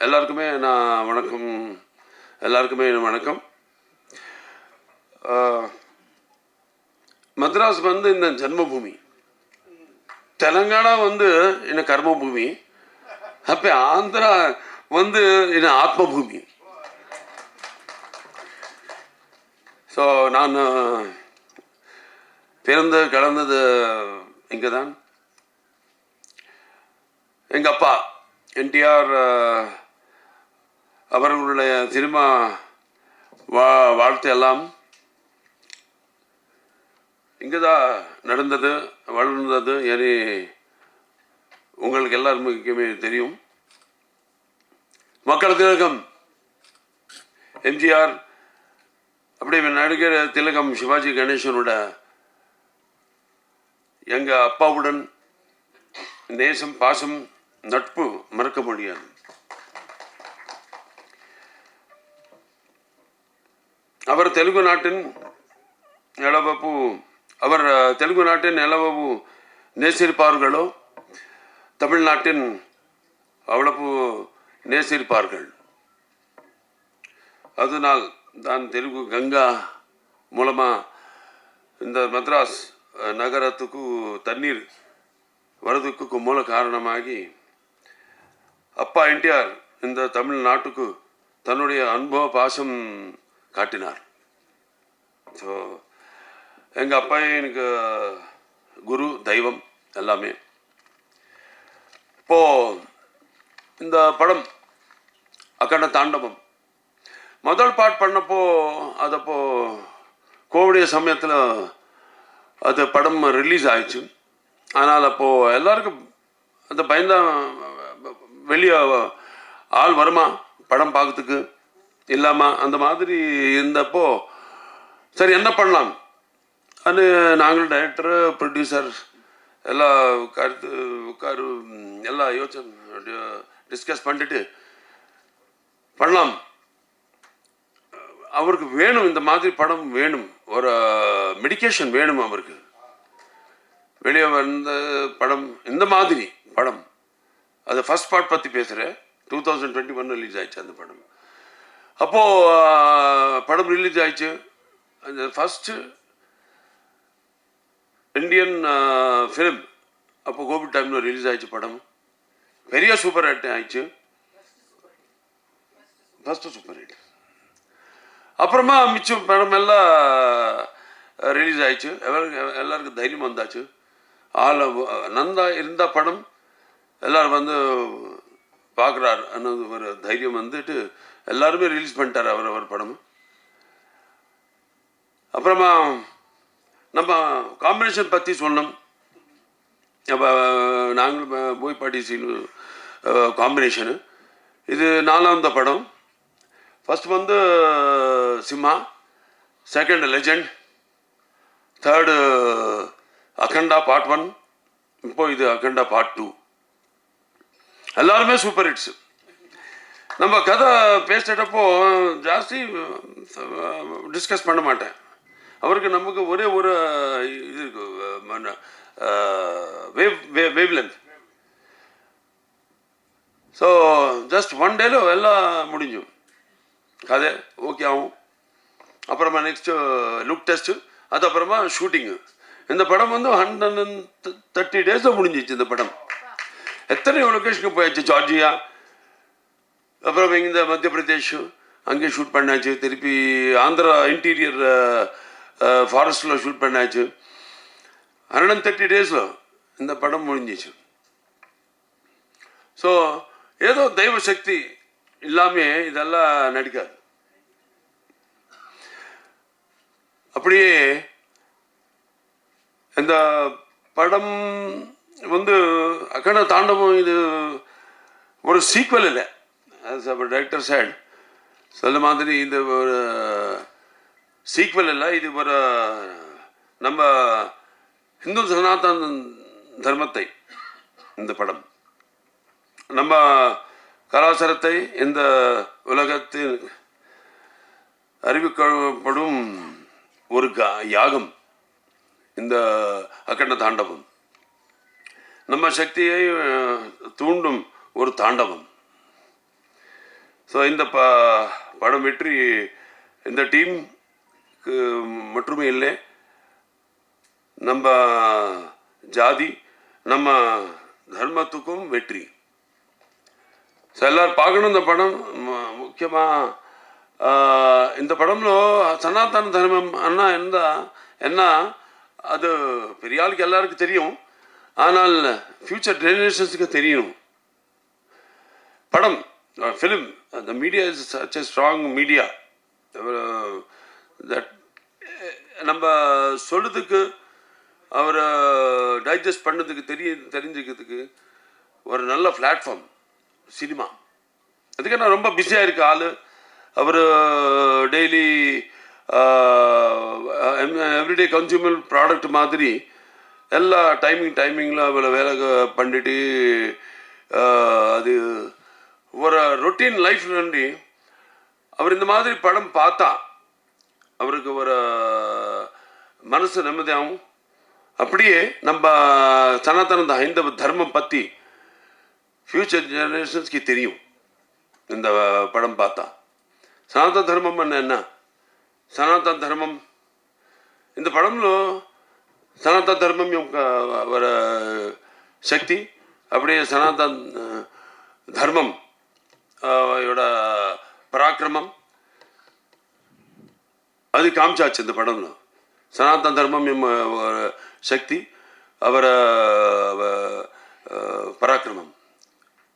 எல்லாருக்குமே நான் வணக்கம். எல்லாருக்குமே வணக்கம். மத்ராஸ் வந்து இந்த ஜன்மபூமி. தெலங்கானா வந்து என்ன கர்மபூமி. அப்போ ஆந்திரா வந்து என்ன ஆத்மபூமி. ஸோ நான் பிறந்து கலந்தது இங்கே தான் எங்கள் அப்பா என்டிஆர் அவர்களுடைய சினிமா வா வாழ்த்து எல்லாம் இங்கே தான் நடந்தது வளர்ந்தது என உங்களுக்கு எல்லாருக்குமே தெரியும். மக்கள் திலகம் எம்ஜிஆர் அப்படி நடிகர் திலகம் சிவாஜி கணேசனோட எங்கள் அப்பாவுடன் நேசம் பாசம் நட்பு மறக்க முடியாது. அவர் தெலுங்கு நாட்டின் எளவப்பு அவர் தெலுங்கு நாட்டின் எளவப்பு நேசிருப்பார்களோ தமிழ்நாட்டின் அவ்வளவு நேசிருப்பார்கள் அதனால் தான் தெலுங்கு கங்கா மூலமாக இந்த மத்ராஸ் நகரத்துக்கு தண்ணீர் வரதுக்கு மூல காரணமாகி அப்பா என்டிஆர் இந்த தமிழ்நாட்டுக்கு தன்னுடைய அனுபவ பாசம் காட்டினார். ஸோ எங்கள் அப்பா எனக்கு குரு தெய்வம் எல்லாமே. இப்போது இந்த படம் அக்கண்ட தாண்டவம். முதல் பாட் பண்ணப்போ அதப்போ கோவிடைய சமயத்தில் அது படம் ரிலீஸ் ஆயிடுச்சு. ஆனால் அப்போது எல்லாருக்கும் அந்த பயந்தான் வெளியே ஆள் வருமா? படம் பார்க்கறதுக்கு. இல்லாமல் அந்த மாதிரி இருந்தப்போ சரி என்ன பண்ணலாம்? அது நாங்கள் டைரக்டர் ப்ரொடியூசர் எல்லாம் கருத்து உட்காரு எல்லாம் யோசனை டிஸ்கஸ் பண்ணிட்டு பண்ணலாம். அவருக்கு வேணும் இந்த மாதிரி படம் வேணும். ஒரு மெடிகேஷன் வேணும் அவருக்கு. வெளியே வந்த படம் இந்த மாதிரி படம். அது ஃபர்ஸ்ட் பார்ட் பற்றி பேசுகிறேன் two thousand twenty one release ஆயிடுச்சு அந்த படம். அப்போது படம் ரிலீஸ் ஆயிடுச்சு. அந்த ஃபஸ்ட்டு இந்தியன் ஃபிலிம் அப்போ கோவிட் டைமில் ரிலீஸ் ஆயிடுச்சு படம். பெரிய சூப்பர் ஹிட் ஆயிடுச்சு. ஃபஸ்ட்டு சூப்பர் ஹிட் அப்புறமா மிச்சம் படம் எல்லாம் ரிலீஸ் ஆயிடுச்சு. எல்லாருக்கும் எல்லாருக்கும் தைரியம் வந்தாச்சு. ஆள் நந்தா இருந்தால் படம் எல்லோரும் வந்து பார்க்குறாரு அன்னது ஒரு தைரியம் வந்துட்டு எல்லாருமே ரிலீஸ் பண்ணிட்டார் அவர் அவர் படமும். அப்புறமா நம்ம காம்பினேஷன் பற்றி சொன்னோம் அப்போ நாங்களும் போய்பாட்டி சீன் காம்பினேஷனு இது நாலாவது படம். ஃபஸ்ட் வந்து Simha. Second Legend third Akhanda part one இப்போ இது அகண்டா பார்ட் டூ எல்லாருமே சூப்பர் ஹிட்ஸ் நம்ம கதை பேசிட்டப்போ ஜாஸ்தி டிஸ்கஸ் பண்ண மாட்டேன். அவருக்கு நமக்கு ஒரே ஒரு இது இருக்கு wave wavelength so just one டேல எல்லாம் முடிஞ்சும். கதை ஓகே ஆகும். அப்புறமா நெக்ஸ்ட்டு லுக் டெஸ்ட்டு அது அப்புறமா ஷூட்டிங்கு இந்த படம் வந்து ஹண்ட்ரட் அண்ட் தேர்ட்டி டேஸில் முடிஞ்சிச்சு இந்த படம். எத்தனையோ லொக்கேஷனுக்கு போயாச்சு ஜார்ஜியா அப்புறம் இந்த மத்திய பிரதேஷ் அங்கே ஷூட் பண்ணாச்சு திருப்பி ஆந்திரா இன்டீரியர் ஃபாரஸ்டில் ஷூட் பண்ணாச்சு. ஹண்ட்ரட் அண்ட் தேர்ட்டி டேஸில் இந்த படம் முடிஞ்சிச்சு. ஸோ ஏதோ தெய்வ சக்தி இல்லாமே இதெல்லாம் நடிக்காது. அப்படியே இந்த படம் வந்து அக்கட தாண்டவம் இது ஒரு சீக்வல் இல்லை. ஆஸ் டைரக்டர் சைட் சொல்ல மாதிரி இந்த ஒரு சீக்வல் இல்லை. இது ஒரு நம்ம இந்து சனாதன தர்மத்தை இந்த படம். நம்ம கலாச்சாரத்தை இந்த உலகத்தில் அறிவிக்கப்படும் ஒரு யாகம் இந்த அக்கண்ட தாண்டவம். நம்ம சக்தியை தூண்டும் ஒரு தாண்டவம். ஸோ இந்த ப படம் வெற்றி இந்த டீம் மட்டுமே இல்லை நம்ம ஜாதி நம்ம தர்மத்துக்கும் வெற்றி. ஸோ எல்லாரும் பார்க்கணும் இந்த படம். முக்கியமாக இந்த படம் சனாதன தர்மம் அண்ணா అన్న என்ன அது பெரிய ஆளுக்கு எல்லாருக்கும் தெரியும். ஆனால் ஃப்யூச்சர் ஜெனரேஷன்ஸுக்கு தெரியணும் படம் film the media is such a strong media that நம்ம சொல்கிறதுக்கு அவரை டைஜஸ்ட் பண்ணதுக்கு தெரிய தெரிஞ்சுக்கிறதுக்கு ஒரு நல்ல பிளாட்ஃபார்ம் சினிமா அதுக்கு நான் ரொம்ப பிஸியாக இருக்க ஆள். அவர் டெய்லி எவ்ரிடே கன்சியூமர் ப்ராடக்ட் மாதிரி எல்லா டைமிங் டைமிங்கில் அவளை வேலை பண்ணிட்டு அது ஒரு ரொட்டீன் லைஃப் நன்றி அவர் இந்த மாதிரி படம் பார்த்தா அவருக்கு ஒரு மனசு நிம்மதியாகவும் அப்படியே நம்ம சனாதன ஹைந்தவ தர்மம் பற்றி ஃப்யூச்சர் ஜெனரேஷன்ஸ்க்கு தெரியும் இந்த படம் பார்த்தா. సనాతన ధర్మం అన్న సనాతన தர்மம் இந்த పడంలో சனாதன தர்மம் வர சக்தி அப்படியே சனாதன தர்மம் இதோட பராக்கிரமம். அது காமிச்சாச்சு இந்த படம்னு சனாதன தர்மம் சக்தி அவர பராக்கிரமம்.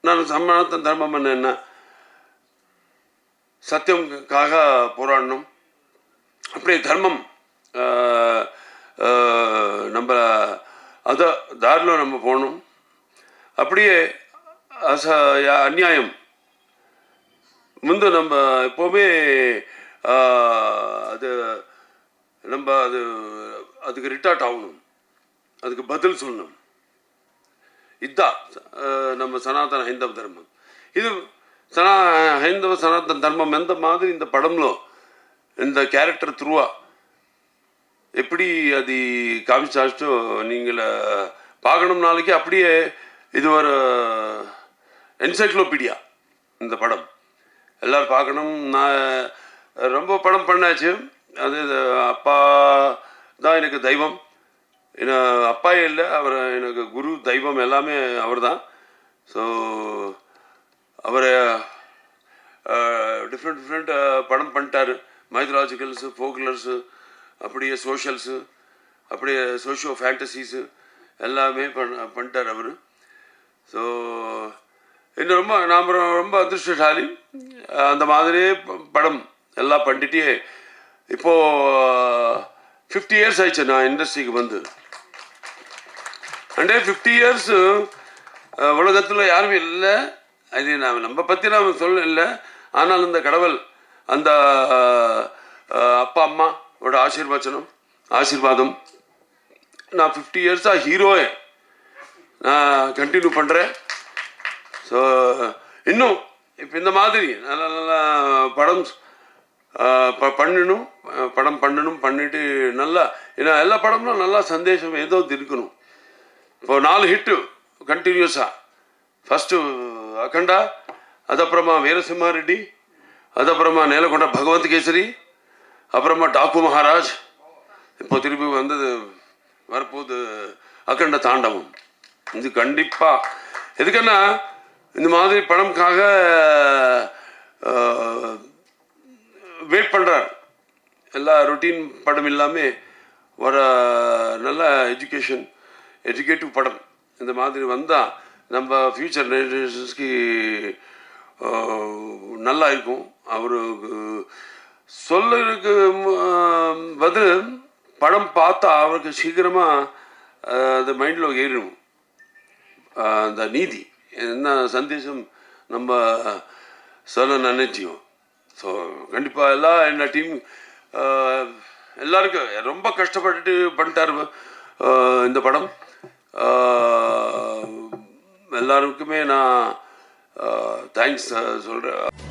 நான் சனாதன தர்மம் என்ன சத்தியம்காக போராடணும். அப்படியே தர்மம் நம்ம அந்த దారిలో நம்ம போகணும் அப்படியே அச அந்நியாயம். முந்து நம்ம எப்போவுமே அது நம்ம அது அதுக்கு ரிட்டார்ட் ஆகணும். அதுக்கு பதில் சொல்லணும். இதுதான் நம்ம சனாதன ஹைந்தவ தர்மம். இது சனா ஹைந்தவ சனாதன தர்மம் எந்த மாதிரி இந்த படம்லோ இந்த கேரக்டர் த்ரூவா எப்படி அது காமிச்சாச்சோ நீங்கள் பார்க்கணும் நாளைக்கு அப்படியே இது ஒரு என்சைக்ளோபீடியா இந்த படம். எல்லோரும் பார்க்கணும். நான் ரொம்ப படம் பண்ணாச்சு. அது அப்பா தான் எனக்கு தெய்வம். ஏன்னா அப்பா இல்லை அவர் எனக்கு குரு தெய்வம் எல்லாமே அவர் தான் ஸோ அவரை டிஃப்ரெண்ட் டிஃப்ரெண்ட் படம் பண்ணிட்டார். மைத்ராலஜிக்கல்ஸு ஃபோக்லர்ஸு அப்படியே சோஷியல்ஸு அப்படியே சோஷியோ ஃபேண்டசிஸு எல்லாமே பண் பண்ணிட்டார் அவர். ஸோ இன்னும் ரொம்ப நாம் ரொம்ப அதிர்ஷ்டசாலி. அந்த மாதிரியே படம் எல்லாம் பண்ணிட்டு இப்போது ஃபிஃப்டி இயர்ஸ் ஆயிடுச்சு நான் இண்டஸ்ட்ரிக்கு வந்து. அண்டே ஃபிஃப்டி இயர்ஸு உலகத்தில் யாரும் இல்லை. அது நான் நம்ம பற்றி நான் சொல்ல இல்லை. ஆனால் அந்த கடவுள் அந்த அப்பா அம்மா ஆசீர்வச்சனம் ஆசீர்வாதம் நான் ஃபிஃப்டி இயர்ஸாக ஹீரோயே நான் கண்டினியூ பண்ணுறேன் ஸோ இன்னும் இப்போ இந்த மாதிரி நல்ல நல்ல படம் ஆஹ், ப பண்ணணும் அஹ், படம் பண்ணணும் பண்ணிட்டு நல்லா ஏன்னா எல்லா படமும் நல்லா சந்தேஷம் ஏதோ இருக்கணும் இப்போ நாலு ஹிட்டு கண்டினியூஸாக ஃபஸ்ட்டு அகண்டா அதுக்கப்புறமா வீரசிம்மாரெட்டி அதுக்கப்புறமா நேலகொண்ட பகவந்த் கேசரி அப்புறமா டாக்கு மகாராஜ். இப்போ திருப்பி வந்தது வரப்போகுது அகண்ட தாண்டவம். இது கண்டிப்பாக எதுக்குன்னா இந்த மாதிரி படம்காக வெயிட் பண்ணுறார் எல்லா ரொட்டீன் படம் இல்லாமல் ஒரு நல்ல எஜுகேஷன் எஜுகேட்டிவ் படம். இந்த மாதிரி வந்தால் நம்ம ஃப்யூச்சர் ஜெனரேஷன்ஸ்க்கு நல்லா இருக்கும். அவருக்கு சொல்லுக்கு வந்து பதில் படம் பார்த்தா அவருக்கு சீக்கிரமாக அது மைண்டில் ஏறிடும். அந்த நீதி. என்ன சந்தேசம் நம்ம சொல்ல நினைச்சியும் ஸோ கண்டிப்பாக எல்லாம் என்ன டீம் எல்லாருக்கும் ரொம்ப கஷ்டப்பட்டுட்டு பண்ணிட்டாரு இந்த படம். எல்லாருக்குமே நான் தேங்க்ஸ் சொல்கிறேன்